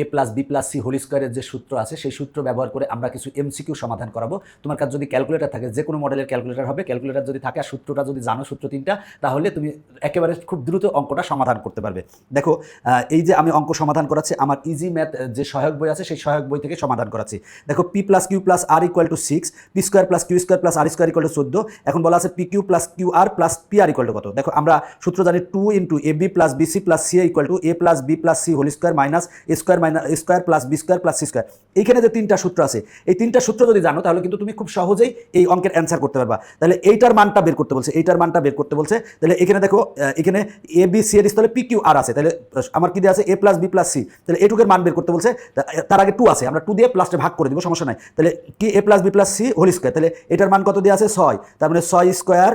A plus B plus C whole স্কোয়ারের যে সূত্র আছে, সেই সূত্র ব্যবহার করে আমরা কিছু এমসিকিউ সমাধান করাবো। তোমার কাছে যদি ক্যালকুলেটর থাকে, যে কোনো মডেলের ক্যালকুলেটর হবে ক্যালকুলেটর যদি থাকে আর সূত্রটা যদি জানো সূত্র তিনটা, তাহলে তুমি একেবারে খুব দ্রুত অঙ্কটা সমাধান করতে পারবে। দেখো এই যে আমি অঙ্ক সমাধান করাচ্ছি, আমার ইজি ম্যাথ যে সহায়ক বই আছে, সেই সহায়ক বই থেকে সমাধান করাচ্ছি। দেখো P plus Q plus R equal to six P square plus Q square plus R square equal to চোদ্দ, এখন বলা আছে P Q plus Q R plus P R equal to কত? দেখো, আমরা সূত্র জানি two into A B plus B C plus C equal to A plus B plus C whole square minus A square minus square plus B square plus C square এইখানে যে তিনটা সূত্র আছে, এই তিনটা সূত্র যদি জানো, তাহলে কিন্তু তুমি খুব সহজেই এই অঙ্কের অ্যান্সার করতে পারবা। তাহলে এইটার মানটা বের করতে বলছে, এইটার মানটা বের করতে বলছে। তাহলে এখানে দেখো এখানে এ বি সি এর স্থলে পি কিউ আর আছে। তাহলে আমার কি দেওয়া আছে? A plus B plus C তাহলে এটুকের মান বের করতে বলছে তার আগে টু আছে। আমরা টু দিয়ে প্লাসটা ভাগ করে দিব, সমস্যা নাই। তাহলে কি A plus B plus C whole square তাহলে এটার মান কত দেওয়া আছে? ছয়। তার মানে ছয় স্কোয়ার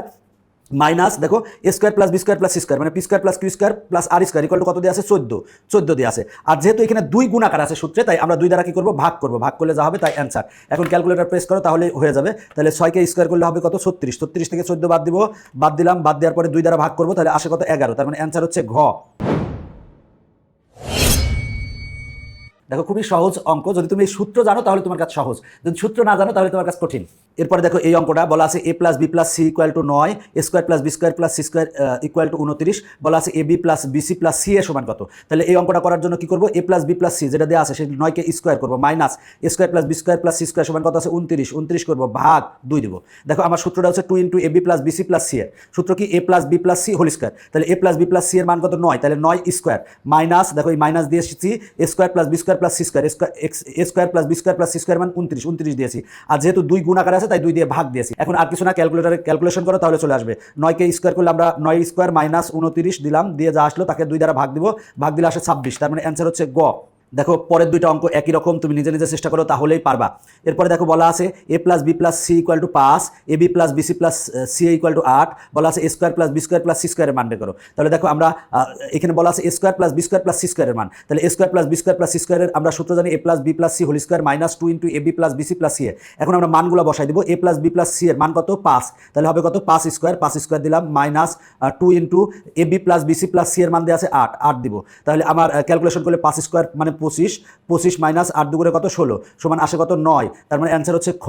মাইনাস, দেখো A square plus B square plus C square মানে P square plus Q square plus R square equal to কত দিয়ে আছে? চোদ্দ। চোদ্দ দিয়ে আছে। আর যেহেতু এখানে দুই গুণাকার আছে সূত্রে, তাই আমরা দুই দ্বারা কি করব? ভাগ করব। ভাগ করলে যা হবে তাই অ্যান্সার এখন ক্যালকুলেটর প্রেস করো, তাহলে হয়ে যাবে। তাহলে ছয়কে স্কোয়ার করলে হবে কত? ছত্রিশ। ছত্রিশ থেকে চোদ্দ বাদ দিব। বাদ দিলাম। বাদ দেওয়ার পরে দুই দ্বারা ভাগ করব, তাহলে আসে কত? এগারো। তার মানে অ্যান্সার হচ্ছে ঘ। দেখো, খুবই সহজ অঙ্ক। যদি তুমি এই সূত্র জানো, তাহলে তোমার কাছে সহজ। যদি সূত্র না জানো, তাহলে তোমার কাছে কঠিন। এরপরে দেখো এই অঙ্কটা বলা আছে A plus B plus C equal to নয় A square plus B square plus C square equal to উনত্রিশ বলা আছে A B plus B C plus C A সমান কত তাহলে এই অঙ্কটা করার জন্য কি করব A plus B plus C যেটা দেওয়া আছে সেই নয়কে স্কোয়ার করব minus A square plus B square plus C square সমান কত আছে উনত্রিশ উনত্রিশ করব ভাগ দুই দিব দেখো আমার সূত্রটা হচ্ছে two into A B plus B C plus C এর সূত্র কি A plus B plus C whole square তাহলে A plus B plus C এর মান কত নয় তাহলে নয় স্কোয়ার মাইনাস দেখো এই মাইনাস দিয়ে এসেছি A square plus B square plus C square A square plus B square plus C square মান উনত্রিশ উনত্রিশ দিয়েছি আর যেহেতু দুই গুণ আকার আছে, তাই দুই দিয়ে ভাগ দিয়েছি। এখন আর কিছু না ক্যালকুলেটারে ক্যালকুলেশন করো, তাহলে চলে আসবে। নয়কে স্কোয়ার করলে আমরা নয় স্কোয়ার মাইনাস উনত্রিশ দিলাম, দিয়ে যা আসলো তাকে দুই দ্বারা ভাগ দিব। ভাগ দিলে আসে ছাব্বিশ, তার মানে অ্যান্সার হচ্ছে গ। দেখো, পরের দুইটা অঙ্ক একই রকম, তুমি নিজে নিজে চেষ্টা করো, তাহলেই পারবা। এরপরে দেখো, বলা আছে A plus B plus C equal to পাঁচ A B plus B C plus C equal to আট, বলা আছে A square plus B square plus C স্কোয়ারের মান বের করো। তাহলে দেখো, আমরা এখানে বলা আছে A square plus B square plus C স্কোয়ারের মান। তাহলে A square plus B square plus C স্কোয়ারের আমরা সূত্র জানি A plus B plus C whole square minus two into A B plus B C plus C A এখন আমরা মানগুলো বসাই দিব A plus B plus C এর মান কত? পাঁচ। তাহলে হবে কত? পাঁচ স্কোয়ার পাঁচ স্কোয়ার দিলাম minus two into A B plus B C plus C এর মান দেওয়া আছে আট আট দিব। তাহলে আমার ক্যালকুলেশন করলে পাঁচ স্কোয়ার মানে পঁচিশ পঁচিশ মাইনাস আট দুগুণে কত ষোলো? সমান আসে কত নয়, তার মানে অ্যান্সার হচ্ছে খ।